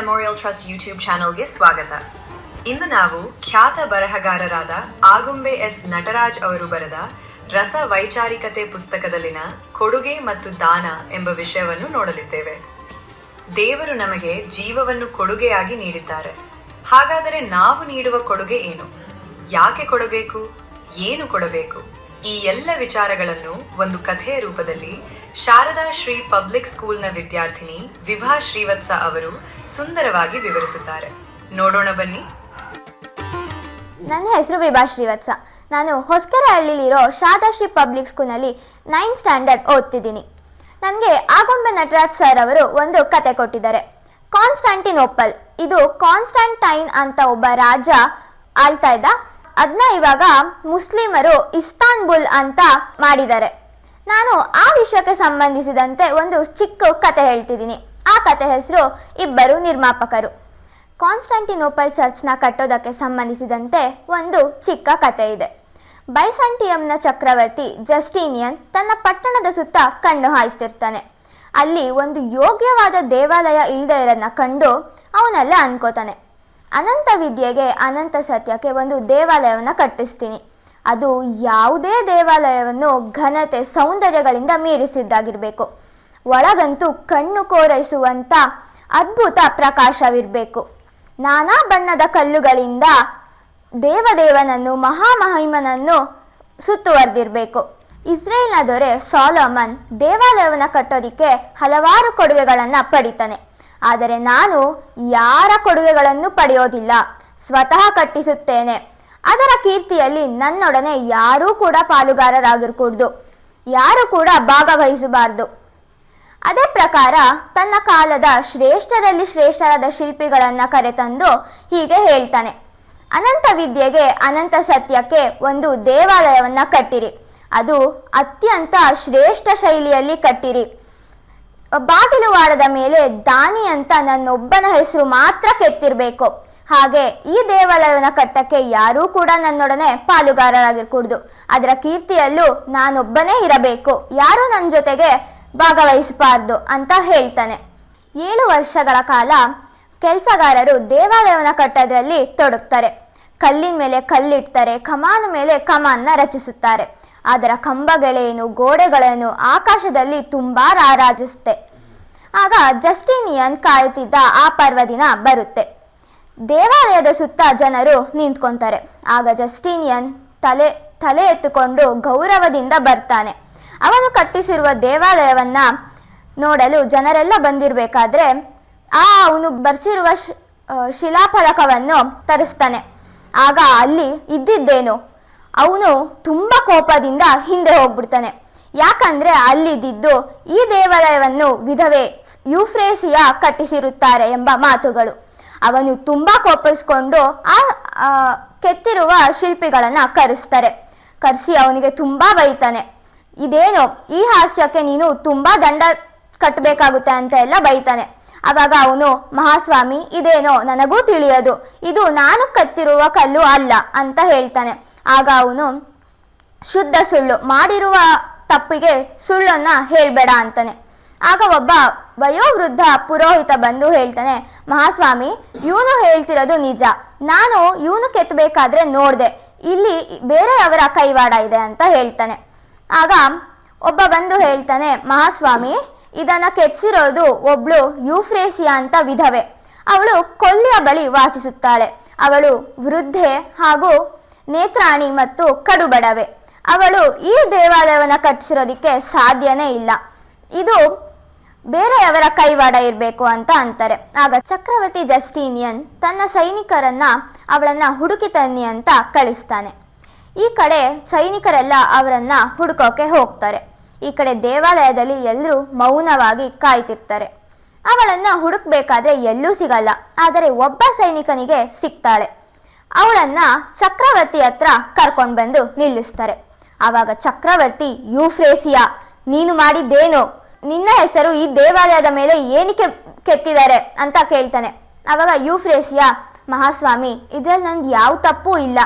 Memorial trust YouTube ಚಾನೆಲ್ಗೆ ಸ್ವಾಗತ. ಇಂದು ನಾವು ಖ್ಯಾತ ಬರಹಗಾರರಾದ ಆಗುಂಬೆ ಎಸ್ ನಟರಾಜ್ ಅವರು ಬರೆದ ರಸ ವೈಚಾರಿಕತೆ ಪುಸ್ತಕದಲ್ಲಿನ ಕೊಡುಗೆ ಮತ್ತು ದಾನ ಎಂಬ ವಿಷಯವನ್ನು ನೋಡಲಿದ್ದೇವೆ. ದೇವರು ನಮಗೆ ಜೀವವನ್ನು ಕೊಡುಗೆಯಾಗಿ ನೀಡಿದ್ದಾರೆ. ಹಾಗಾದರೆ ನಾವು ನೀಡುವ ಕೊಡುಗೆ ಏನು? ಯಾಕೆ ಕೊಡಬೇಕು? ಏನು ಕೊಡಬೇಕು? ಈ ಎಲ್ಲ ವಿಚಾರಗಳನ್ನು ಒಂದು ಕಥೆಯ ರೂಪದಲ್ಲಿ ಶಾರದಾ ಶ್ರೀ ಪಬ್ಲಿಕ್ ಸ್ಕೂಲ್ನ ವಿದ್ಯಾರ್ಥಿನಿ ವಿಭಾ ಶ್ರೀವತ್ಸ ಅವರು ಸುಂದರವಾಗಿ ವಿವರಿಸುತ್ತಾರೆ. ನೋಡೋಣ ಬನ್ನಿ. ನನ್ನ ಹೆಸರು ವಿಭಾ ಶ್ರೀವತ್ಸ. ನಾನು ಹೊಸ್ಕೆರಹಳ್ಳಿಲಿರೋ ಶಾರದಾ ಶ್ರೀ ಪಬ್ಲಿಕ್ ಸ್ಕೂಲ್ನಲ್ಲಿ ನೈನ್ ಸ್ಟ್ಯಾಂಡರ್ಡ್ ಓದ್ತಿದ್ದೀನಿ. ನನಗೆ ಆಗೊಂಬೆ ನಟರಾಜ್ ಸರ್ ಅವರು ಒಂದು ಕತೆ ಕೊಟ್ಟಿದ್ದಾರೆ. ಕಾನ್ಸ್ಟಾಂಟಿನೋಪಲ್. ಇದು ಕಾನ್ಸ್ಟಾಂಟೈನ್ ಅಂತ ಒಬ್ಬ ರಾಜ ಆಳ್ತಾ ಇದ್ದ ಅದನ್ನ ಇವಾಗ ಮುಸ್ಲಿಮರು ಇಸ್ತಾನ್ಬುಲ್ ಅಂತ ಮಾಡಿದ್ದಾರೆ. ನಾನು ಆ ವಿಷಯಕ್ಕೆ ಸಂಬಂಧಿಸಿದಂತೆ ಒಂದು ಚಿಕ್ಕ ಕತೆ ಹೇಳ್ತಿದ್ದೀನಿ. ಆ ಕತೆ ಹೆಸರು ಇಬ್ಬರು ನಿರ್ಮಾಪಕರು. ಕಾನ್ಸ್ಟಾಂಟಿನೋಪಲ್ ಚರ್ಚ್ನ ಕಟ್ಟೋದಕ್ಕೆ ಸಂಬಂಧಿಸಿದಂತೆ ಒಂದು ಚಿಕ್ಕ ಕತೆ ಇದೆ. ಬೈಸಂಟಿಯಂನ ಚಕ್ರವರ್ತಿ ಜಸ್ಟೀನಿಯನ್ ತನ್ನ ಪಟ್ಟಣದ ಸುತ್ತ ಕಣ್ಣು ಹಾಯಿಸ್ತಿರ್ತಾನೆ. ಅಲ್ಲಿ ಒಂದು ಯೋಗ್ಯವಾದ ದೇವಾಲಯ ಇಲ್ಲದೆ ಇರೋದನ್ನ ಕಂಡು ಅವನೆಲ್ಲ ಅನ್ಕೋತಾನೆ ಅನಂತ ವಿದ್ಯೆಗೆ ಅನಂತ ಸತ್ಯಕ್ಕೆ ಒಂದು ದೇವಾಲಯವನ್ನು ಕಟ್ಟಿಸ್ತೀನಿ. ಅದು ಯಾವುದೇ ದೇವಾಲಯವನ್ನು ಘನತೆ, ಸೌಂದರ್ಯಗಳಿಂದ ಮೀರಿಸಿದ್ದಾಗಿರಬೇಕು. ಒಳಗಂತೂ ಕಣ್ಣು ಕೋರೈಸುವಂಥ ಅದ್ಭುತ ಪ್ರಕಾಶವಿರಬೇಕು. ನಾನಾ ಬಣ್ಣದ ಕಲ್ಲುಗಳಿಂದ ದೇವದೇವನನ್ನು, ಮಹಾಮಹಿಮನನ್ನು ಸುತ್ತುವರೆದಿರಬೇಕು. ಇಸ್ರೇಲ್ನ ದೊರೆ ಸಾಲೋಮನ್ ದೇವಾಲಯವನ್ನು ಕಟ್ಟೋದಿಕ್ಕೆ ಹಲವಾರು ಕೊಡುಗೆಗಳನ್ನು ಪಡಿತಾನೆ. ಆದರೆ ನಾನು ಯಾರ ಕೊಡುಗೆಗಳನ್ನು ಪಡೆಯೋದಿಲ್ಲ, ಸ್ವತಃ ಕಟ್ಟಿಸುತ್ತೇನೆ. ಅದರ ಕೀರ್ತಿಯಲ್ಲಿ ನನ್ನೊಡನೆ ಯಾರೂ ಕೂಡ ಪಾಲುಗಾರರಾಗಿರಕೂಡ್ದು, ಯಾರು ಕೂಡ ಭಾಗವಹಿಸಬಾರದು. ಅದೇ ಪ್ರಕಾರ ತನ್ನ ಕಾಲದ ಶ್ರೇಷ್ಠರಲ್ಲಿ ಶ್ರೇಷ್ಠರಾದ ಶಿಲ್ಪಿಗಳನ್ನ ಕರೆತಂದು ಹೀಗೆ ಹೇಳ್ತಾನೆ, ಅನಂತ ವಿದ್ಯೆಗೆ ಅನಂತ ಸತ್ಯಕ್ಕೆ ಒಂದು ದೇವಾಲಯವನ್ನ ಕಟ್ಟಿರಿ. ಅದು ಅತ್ಯಂತ ಶ್ರೇಷ್ಠ ಶೈಲಿಯಲ್ಲಿ ಕಟ್ಟಿರಿ. ಬಾಗಿಲುವಾಡದ ಮೇಲೆ ದಾನಿ ಅಂತ ನನ್ನೊಬ್ಬನ ಹೆಸರು ಮಾತ್ರ ಕೆತ್ತಿರ್ಬೇಕು. ಹಾಗೆ ಈ ದೇವಾಲಯವನ್ನ ಕಟ್ಟಕ್ಕೆ ಯಾರೂ ಕೂಡ ನನ್ನೊಡನೆ ಪಾಲುಗಾರರಾಗಿರ್ಕೂಡ್ದು. ಅದರ ಕೀರ್ತಿಯಲ್ಲೂ ನಾನೊಬ್ಬನೇ ಇರಬೇಕು. ಯಾರೂ ನನ್ನ ಜೊತೆಗೆ ಭಾಗವಹಿಸಬಾರ್ದು ಅಂತ ಹೇಳ್ತಾನೆ. ಏಳು ವರ್ಷಗಳ ಕಾಲ ಕೆಲಸಗಾರರು ದೇವಾಲಯವನ್ನು ಕಟ್ಟೋದ್ರಲ್ಲಿ ತೊಡಗ್ತಾರೆ. ಕಲ್ಲಿನ ಮೇಲೆ ಕಲ್ಲಿಡ್ತಾರೆ, ಕಮಾನು ಮೇಲೆ ಕಮಾನ್ನ ರಚಿಸುತ್ತಾರೆ. ಅದರ ಕಂಬಗಳೇನು, ಗೋಡೆಗಳೇನು ಆಕಾಶದಲ್ಲಿ ತುಂಬಾ ರಾರಾಜಿಸುತ್ತೆ. ಆಗ ಜಸ್ಟಿನಿಯನ್ ಕಾಯುತ್ತಿದ್ದ ಆ ಪರ್ವದಿನ ಬರುತ್ತೆ. ದೇವಾಲಯದ ಸುತ್ತ ಜನರು ನಿಂತ್ಕೊಂತಾರೆ. ಆಗ ಜಸ್ಟಿನಿಯನ್ ತಲೆ ತಲೆ ಎತ್ತುಕೊಂಡು ಗೌರವದಿಂದ ಬರ್ತಾನೆ. ಅವನು ಕಟ್ಟಿಸಿರುವ ದೇವಾಲಯವನ್ನ ನೋಡಲು ಜನರೆಲ್ಲ ಬಂದಿರಬೇಕಾದ್ರೆ ಆ ಅವನು ಬರ್ಸಿರುವ ಶಿಲಾಫಲಕವನ್ನು ತರಿಸ್ತಾನೆ. ಆಗ ಅಲ್ಲಿ ಇದ್ದಿದ್ದೇನು? ಅವನು ತುಂಬ ಕೋಪದಿಂದ ಹಿಂದೆ ಹೋಗ್ಬಿಡ್ತಾನೆ. ಯಾಕಂದ್ರೆ ಅಲ್ಲಿದ್ದಿದ್ದು ಈ ದೇವಾಲಯವನ್ನು ವಿಧವೆ ಯುಫ್ರೇಸಿಯ ಕಟ್ಟಿಸಿರುತ್ತಾರೆ ಎಂಬ ಮಾತುಗಳು. ಅವನು ತುಂಬಾ ಕೋಪಿಸ್ಕೊಂಡು ಆ ಕೆತ್ತಿರುವ ಶಿಲ್ಪಿಗಳನ್ನ ಕರೆಸ್ತಾರೆ. ಕರೆಸಿ ಅವನಿಗೆ ತುಂಬಾ ಬೈತಾನೆ. ಇದೇನು, ಈ ಹಾಸ್ಯಕ್ಕೆ ನೀನು ತುಂಬಾ ದಂಡ ಕಟ್ಟಬೇಕಾಗುತ್ತೆ ಅಂತ ಎಲ್ಲ ಬೈತಾನೆ. ಅವಾಗ ಅವನು, ಮಹಾಸ್ವಾಮಿ, ಇದೇನೋ ನನಗೂ ತಿಳಿಯದು. ಇದು ನಾನು ಕತ್ತಿರುವ ಕಲ್ಲು ಅಲ್ಲ, ಅಂತ ಹೇಳ್ತಾನೆ. ಆಗ ಅವನು, ಶುದ್ಧ ಸುಳ್ಳು, ಮಾಡಿರುವ ತಪ್ಪಿಗೆ ಸುಳ್ಳನ್ನ ಹೇಳ್ಬೇಡ ಅಂತಾನೆ. ಆಗ ಒಬ್ಬ ವಯೋವೃದ್ಧ ಪುರೋಹಿತ ಬಂದು ಹೇಳ್ತಾನೆ, ಮಹಾಸ್ವಾಮಿ, ಇವನು ಹೇಳ್ತಿರೋದು ನಿಜ. ನಾನು ಇವನು ಕೆತ್ತಬೇಕಾದ್ರೆ ನೋಡ್ದೆ. ಇಲ್ಲಿ ಬೇರೆಯವರ ಕೈವಾಡ ಇದೆ ಅಂತ ಹೇಳ್ತಾನೆ. ಆಗ ಒಬ್ಬ ಬಂದು ಹೇಳ್ತಾನೆ, ಮಹಾಸ್ವಾಮಿ, ಇದನ್ನ ಕೆತ್ತಿಸಿರೋದು ಒಬ್ಳು ಯೂಫ್ರೇಸಿಯಾ ಅಂತ ವಿಧವೆ. ಅವಳು ಕೊಲ್ಲಿಯ ಬಳಿ ವಾಸಿಸುತ್ತಾಳೆ. ಅವಳು ವೃದ್ಧೆ ಹಾಗೂ ನೇತ್ರಾಣಿ ಮತ್ತು ಕಡುಬಡವೆ. ಅವಳು ಈ ದೇವಾಲಯವನ್ನು ಕಟ್ಟಿಸಿರೋದಕ್ಕೆ ಸಾಧ್ಯನೇ ಇಲ್ಲ. ಇದು ಬೇರೆಯವರ ಕೈವಾಡ ಇರಬೇಕು ಅಂತ ಅಂತಾರೆ. ಆಗ ಚಕ್ರವರ್ತಿ ಜಸ್ಟೀನಿಯನ್ ತನ್ನ ಸೈನಿಕರನ್ನ ಅವಳನ್ನ ಹುಡುಕಿ ತನ್ನಿ ಅಂತ ಕಳಿಸ್ತಾನೆ. ಈ ಕಡೆ ಸೈನಿಕರೆಲ್ಲ ಅವರನ್ನ ಹುಡುಕೋಕೆ ಹೋಗ್ತಾರೆ. ಈ ಕಡೆ ದೇವಾಲಯದಲ್ಲಿ ಎಲ್ಲರೂ ಮೌನವಾಗಿ ಕಾಯ್ತಿರ್ತಾರೆ. ಅವಳನ್ನ ಹುಡುಕ್ಬೇಕಾದ್ರೆ ಎಲ್ಲೂ ಸಿಗಲ್ಲ. ಆದರೆ ಒಬ್ಬ ಸೈನಿಕನಿಗೆ ಸಿಗ್ತಾಳೆ. ಅವಳನ್ನ ಚಕ್ರವರ್ತಿ ಹತ್ರ ಕರ್ಕೊಂಡು ಬಂದು ನಿಲ್ಲಿಸ್ತಾರೆ. ಆವಾಗ ಚಕ್ರವರ್ತಿ ಯೂಫ್ರೇಸಿಯಾ ನೀನು ಮಾಡಿದ್ದೇನು? ನಿನ್ನ ಹೆಸರು ಈ ದೇವಾಲಯದ ಮೇಲೆ ಏನಕ್ಕೆ ಕೆತ್ತಿದ್ದಾರೆ? ಅಂತ ಕೇಳ್ತಾನೆ. ಆವಾಗ ಯೂಫ್ರೇಸಿಯಾ ಮಹಾಸ್ವಾಮಿ, ಇದ್ರಲ್ಲಿ ನಂದು ಯಾವ ತಪ್ಪೂ ಇಲ್ಲ.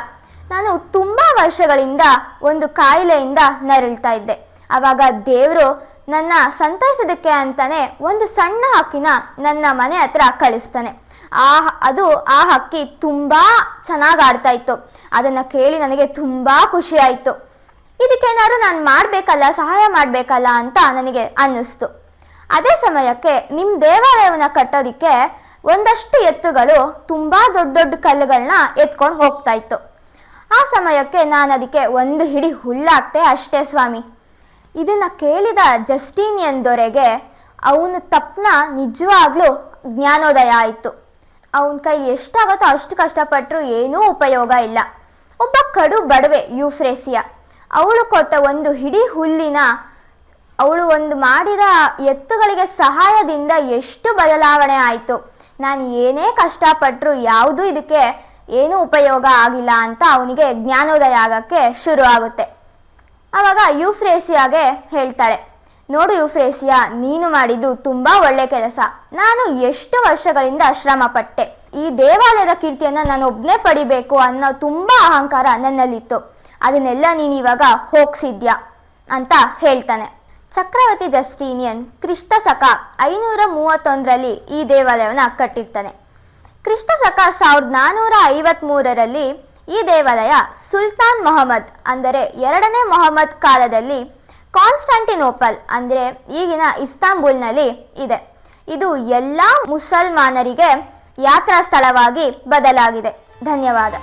ನಾನು ತುಂಬಾ ವರ್ಷಗಳಿಂದ ಒಂದು ಕಾಯಿಲೆಯಿಂದ ನರಳ್ತಾ ಇದ್ದೆ. ಆವಾಗ ದೇವರು ನನ್ನ ಸಂತೈಸೋದಕ್ಕೆ ಅಂತಾನೆ ಒಂದು ಸಣ್ಣ ಹಕ್ಕಿನ ನನ್ನ ಮನೆ ಹತ್ರ ಕಳಿಸ್ತಾನೆ. ಆ, ಅದು ಆ ಹಕ್ಕಿ ತುಂಬ ಚೆನ್ನಾಗಿ ಆಡ್ತಾ ಇತ್ತು. ಅದನ್ನು ಕೇಳಿ ನನಗೆ ತುಂಬ ಖುಷಿ ಆಯಿತು. ಇದಕ್ಕೇನಾದ್ರು ನಾನು ಮಾಡಬೇಕಲ್ಲ, ಸಹಾಯ ಮಾಡಬೇಕಲ್ಲ ಅಂತ ನನಗೆ ಅನ್ನಿಸ್ತು. ಅದೇ ಸಮಯಕ್ಕೆ ನಿಮ್ಮ ದೇವಾಲಯವನ್ನು ಕಟ್ಟೋದಿಕ್ಕೆ ಒಂದಷ್ಟು ಎತ್ತುಗಳು, ತುಂಬ ದೊಡ್ಡ ದೊಡ್ಡ ಕಲ್ಲುಗಳನ್ನ ಎತ್ಕೊಂಡು ಹೋಗ್ತಾ ಇತ್ತು. ಆ ಸಮಯಕ್ಕೆ ನಾನು ಅದಕ್ಕೆ ಒಂದು ಹಿಡಿ ಹುಲ್ಲಾಕ್ತೆ ಅಷ್ಟೇ ಸ್ವಾಮಿ. ಇದನ್ನ ಕೇಳಿದ ಜಸ್ಟೀನಿಯನ್ ದೊರೆಗೆ ಅವನ ತಪ್ಪನ ನಿಜವಾಗ್ಲೂ ಜ್ಞಾನೋದಯ ಆಯಿತು. ಅವನ ಕೈಲಿ ಎಷ್ಟಾಗತ್ತೋ ಅಷ್ಟು ಕಷ್ಟಪಟ್ಟರು ಏನೂ ಉಪಯೋಗ ಇಲ್ಲ. ಒಬ್ಬ ಕಡು ಬಡವೆ ಯೂಫ್ರೇಸಿಯಾ. ಅವಳು ಕೊಟ್ಟ ಒಂದು ಹಿಡಿ ಹುಲ್ಲಿನ, ಅವಳು ಒಂದು ಮಾಡಿದ ಎತ್ತುಗಳಿಗೆ ಸಹಾಯದಿಂದ ಎಷ್ಟು ಬದಲಾವಣೆ ಆಯಿತು. ನಾನು ಏನೇ ಕಷ್ಟಪಟ್ಟರು ಯಾವುದೂ ಇದಕ್ಕೆ ಏನೂ ಉಪಯೋಗ ಆಗಿಲ್ಲ ಅಂತ ಅವನಿಗೆ ಜ್ಞಾನೋದಯ ಆಗಕ್ಕೆ ಶುರು ಆಗುತ್ತೆ ಆವಾಗ ಯೂಫ್ರೇಸಿಯಾಗೆ ಹೇಳ್ತಾಳೆ ನೋಡು ಯುಫ್ರೇಸಿಯಾ, ನೀನು ಮಾಡಿದ್ದು ತುಂಬಾ ಒಳ್ಳೆ ಕೆಲಸ. ನಾನು ಎಷ್ಟು ವರ್ಷಗಳಿಂದ ಶ್ರಮ ಪಟ್ಟೆ ಈ ದೇವಾಲಯದ ಕೀರ್ತಿಯನ್ನ ನಾನು ಒಬ್ನೇ ಪಡಿಬೇಕು ಅನ್ನೋ ತುಂಬಾ ಅಹಂಕಾರ ನನ್ನಲ್ಲಿತ್ತು. ಅದನ್ನೆಲ್ಲ ನೀನು ಇವಾಗ ಹೋಗ್ಸಿದ್ಯಾ? ಅಂತ ಹೇಳ್ತಾನೆ. ಚಕ್ರವರ್ತಿ ಜಸ್ಟೀನಿಯನ್ ಕ್ರಿಸ್ತ ಸಕ ಐನೂರ ಮೂವತ್ತೊಂದರಲ್ಲಿ ಈ ದೇವಾಲಯವನ್ನು ಕಟ್ಟಿರ್ತಾನೆ. ಕ್ರಿಸ್ತ ಸಕ ಸಾವಿರದ ನಾನ್ನೂರ ಐವತ್ಮೂರರಲ್ಲಿ ಈ ದೇವಾಲಯ ಸುಲ್ತಾನ್ ಮೊಹಮ್ಮದ್, ಅಂದರೆ ಎರಡನೇ ಮೊಹಮ್ಮದ್ ಕಾಲದಲ್ಲಿ ಕಾನ್ಸ್ಟಾಂಟಿನೋಪಲ್ ಅಂದರೆ ಈಗಿನ ಇಸ್ತಾಂಬುಲ್ನಲ್ಲಿ ಇದೆ. ಇದು ಎಲ್ಲ ಮುಸಲ್ಮಾನರಿಗೆ ಯಾತ್ರಾ ಸ್ಥಳವಾಗಿ ಬದಲಾಗಿದೆ. ಧನ್ಯವಾದ.